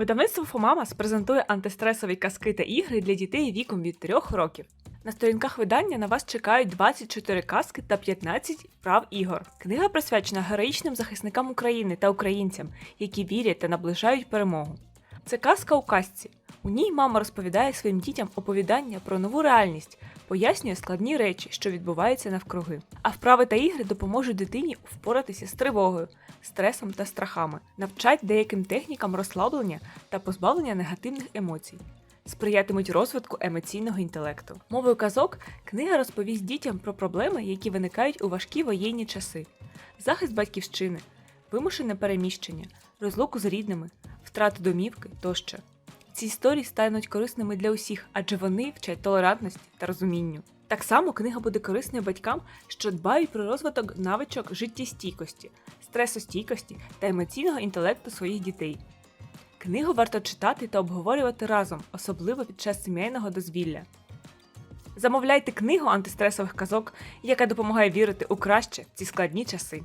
Видавництво Фомамас презентує антистресові казки та ігри для дітей віком від 3 років. На сторінках видання на вас чекають 24 казки та 15 прав ігор. Книга присвячена героїчним захисникам України та українцям, які вірять та наближають перемогу. Це казка у казці. У ній мама розповідає своїм дітям оповідання про нову реальність, пояснює складні речі, що відбуваються навкруги. А вправи та ігри допоможуть дитині впоратися з тривогою, стресом та страхами, навчать деяким технікам розслаблення та позбавлення негативних емоцій. Сприятимуть розвитку емоційного інтелекту. Мовою казок книга розповість дітям про проблеми, які виникають у важкі воєнні часи: захист батьківщини, вимушене переміщення, розлуку з рідними, втрату домівки тощо. Ці історії стануть корисними для усіх, адже вони вчать толерантності та розумінню. Так само книга буде корисною батькам, що дбають про розвиток навичок життєстійкості, стресостійкості та емоційного інтелекту своїх дітей. Книгу варто читати та обговорювати разом, особливо під час сімейного дозвілля. Замовляйте книгу антистресових казок, яка допомагає вірити у краще в ці складні часи.